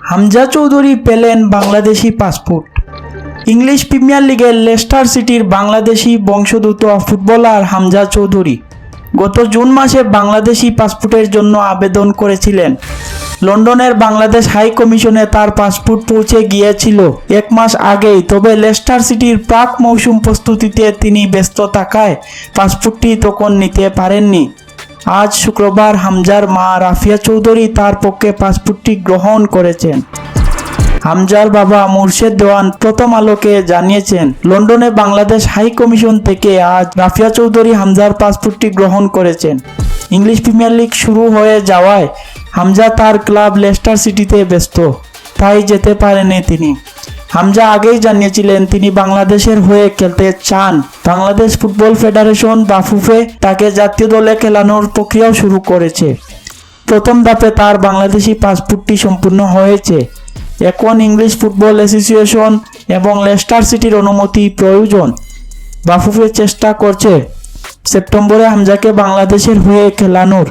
হামজা চৌধুরী পেলেন Bangladeshi passport. English premier লিগের Leicester সিটির বাংলাদেশি বংশোদ্ভূত ফুটবলার হামজা চৌধুরী গত জুন মাসে বাংলাদেশি পাসপোর্টের জন্য আবেদন করেছিলেন। লন্ডনের বাংলাদেশ হাই কমিশনে তার পাসপোর্ট পৌঁছে গিয়েছিল এক মাস আগেই, তবে লেস্টার সিটির প্রাক মৌসুম প্রস্তুতিতে তিনি ব্যস্ত থাকায় পাসপোর্টটি তখন নিতে পারেননি। আজ শুক্রবার হামজার মা রাফিয়া চৌধুরী তার পক্ষে পাসপোর্টটি গ্রহণ করেছেন। হামজার বাবা মুর্শেদ দেওয়ান প্রথম আলোকে জানিয়েছেন, লন্ডনে বাংলাদেশ হাই কমিশন থেকে আজ রাফিয়া চৌধুরী হামজার পাসপোর্টটি গ্রহণ করেছেন। ইংলিশ প্রিমিয়ার লিগ শুরু হয়ে যাওয়ায় হামজা তার ক্লাব লেস্টার সিটিতে ব্যস্ত, তাই যেতে পারেনি তিনি। হামজা আগেই জানিয়েছিলেন, তিনি বাংলাদেশের হয়ে খেলতে চান। বাংলাদেশ ফুটবল ফেডারেশন বাফুফে তাকে জাতীয় দলে খেলানোর প্রক্রিয়াও শুরু করেছে। প্রথম ধাপে তার বাংলাদেশি পাসপোর্টটি সম্পূর্ণ হয়েছে। এখন ইংলিশ ফুটবল অ্যাসোসিয়েশন এবং লেস্টার সিটির অনুমতি প্রয়োজন। বাফুফে চেষ্টা করছে সেপ্টেম্বরে হামজাকে বাংলাদেশের হয়ে খেলানোর।